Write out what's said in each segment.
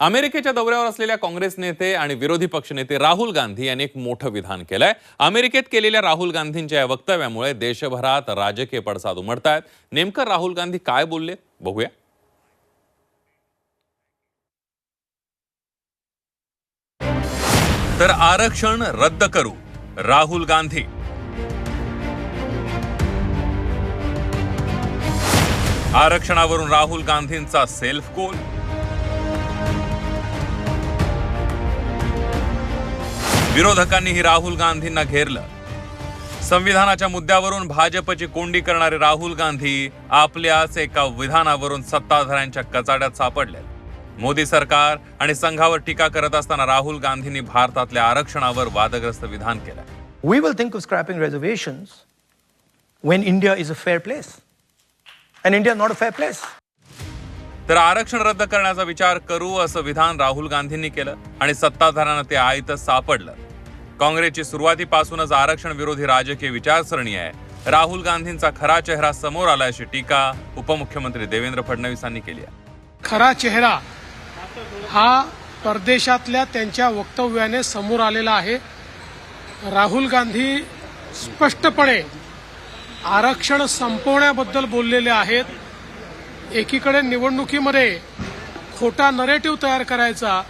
अमेरिकेच्या दौऱ्यावर असलेल्या काँग्रेस नेते आणि विरोधी पक्षनेते राहुल गांधी यांनी एक मोठं विधान केलंय. अमेरिकेत केलेल्या राहुल गांधींच्या या वक्तव्यामुळे देशभरात राजकीय पडसाद उमटतायत. नेमकं राहुल गांधी काय बोलले? बघूया. तर आरक्षण रद्द करू. राहुल गांधी. आरक्षणावरून राहुल गांधींचा सेल्फ गोल. विरोधकांनीही राहुल गांधींना घेरलं संविधानाच्या मुद्द्यावरून भाजपची कोंडी करणारे राहुल गांधी आपल्याच एका विधानावरून सत्ताधाऱ्यांच्या कचाड्यात सापडले मोदी सरकार आणि संघावर टीका करत असताना राहुल गांधींनी भारतातल्या आरक्षणावर वादग्रस्त विधान केलं will think of scrapping reservations when India is a fair place. And India is not a fair place. तर आरक्षण रद्द करण्याचा विचार करू असं विधान राहुल गांधींनी केलं आणि सत्ताधाऱ्यांना ते आयतच सापडलं काँग्रेसची सुरुवातीपासूनच आरक्षण विरोधी राजकीय विचारसरणी आहे. राहुल गांधींचा खरा चेहरा समोर आला अशी टीका उपमुख्यमंत्री देवेंद्र फडणवीसांनी केली आहे. खरा चेहरा हा परदेशातल्या त्यांच्या वक्तव्याने समोर आलेला आहे. राहुल गांधी स्पष्टपणे आरक्षण संपवण्याबद्दल बोललेले आहेत. एकीकडे निवडणुकीमध्ये खोटा नरेटिव्ह तयार करायचा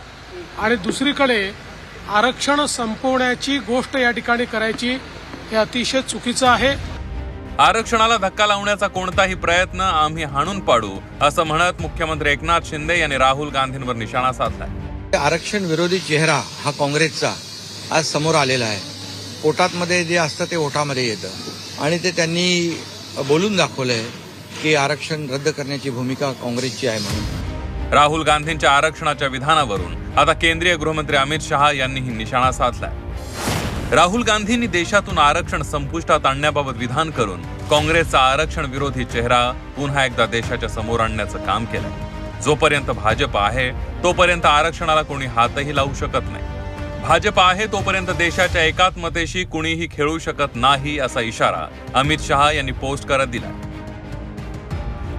आणि दुसरीकडे आरक्षण संपवण्याची गोष्ट या ठिकाणी करायची हे अतिशय चुकीचं आहे. आरक्षणाला धक्का लावण्याचा कोणताही प्रयत्न आम्ही हाणून पाडू असं म्हणत मुख्यमंत्री एकनाथ शिंदे यांनी राहुल गांधींवर निशाणा साधलाय. आरक्षण विरोधी चेहरा हा काँग्रेसचा आज समोर आलेला आहे. पोटातमध्ये जे असतं ते ओठामध्ये येतं. आणि ते त्यांनी बोलून दाखवलंय की आरक्षण रद्द करण्याची भूमिका काँग्रेसची आहे म्हणून. राहुल गांधींच्या आरक्षणाच्या विधानावरून आता केंद्रीय गृहमंत्री अमित शहा यांनीही निशाणा साधलाय. राहुल गांधींनी देशातून आरक्षण संपुष्टात आणण्याबाबत विधान करून काँग्रेसचा आरक्षण विरोधी चेहरा पुन्हा एकदा देशाच्या समोर आणण्याचं काम केलंय. जोपर्यंत भाजप आहे तोपर्यंत आरक्षणाला कोणी हातही लावू शकत नाही. भाजप आहे तोपर्यंत देशाच्या एकात्मतेशी कुणीही खेळू शकत नाही असा इशारा अमित शहा यांनी पोस्ट करत दिला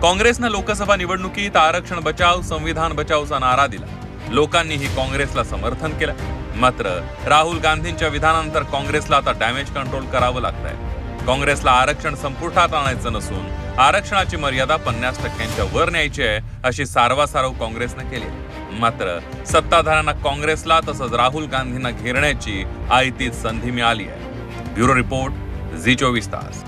काँग्रेसनं लोकसभा निवडणुकीत आरक्षण बचाव संविधान बचावचा नारा दिला. लोकांनीही काँग्रेसला समर्थन केलं. मात्र राहुल गांधींच्या विधानानंतर काँग्रेसला आता डॅमेज कंट्रोल करावं लागतंय. काँग्रेसला आरक्षण संपुष्टात आणायचं नसून आरक्षणाची मर्यादा पन्नास टक्क्यांच्या वर न्यायची आहे अशी सारवासारव काँग्रेसनं केली. मात्र सत्ताधाऱ्यांना काँग्रेसला तसंच राहुल गांधींना घेरण्याची आयतीच संधी मिळाली आहे. ब्युरो रिपोर्ट झी चोवीस तास.